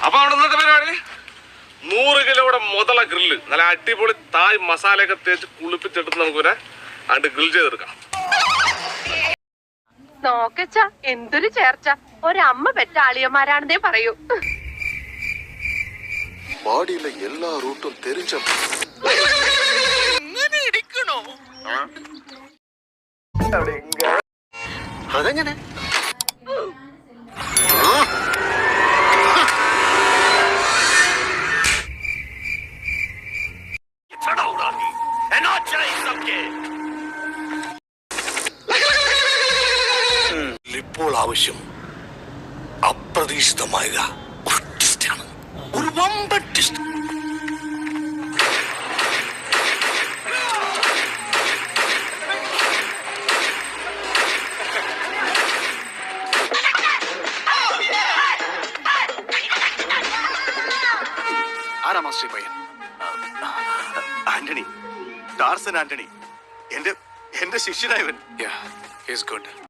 അപ്പൊ അവിടെ ഇന്നത്തെ പരിപാടി നൂറ് കിലോയുടെ മുതല ഗ്രില്ല് നല്ല അടിപൊളി തായ് മസാലയൊക്കെ തേച്ച് കുളിപ്പിച്ചെടുത്ത് നമുക്കൊരു അണ്ട് ഗ്രിൽ ചെയ്തെടുക്കാം നോക്കച്ച എന്തൊരു ചേർച്ച ഒരമ്മ പെറ്റ ആളിയന്മാരാണെന്നേ പറയൂ பாடியில எல்லா ரூட்டும் தெரிஞ்ச അതെങ്ങനെ ഇപ്പോൾ ആവശ്യം അപ്രതീക്ഷിതമായ ഒരു ടിസ്റ്റാണ് ഒരു വമ്പൻ ടിസ്റ്റ് ആരാ മാസ്റ്റർ പയ്യൻ? ആന്റണി. ടാർസൻ ആന്റണി. എന്റെ എന്റെ ശിഷ്യനായവൻ. ഗുഡ്.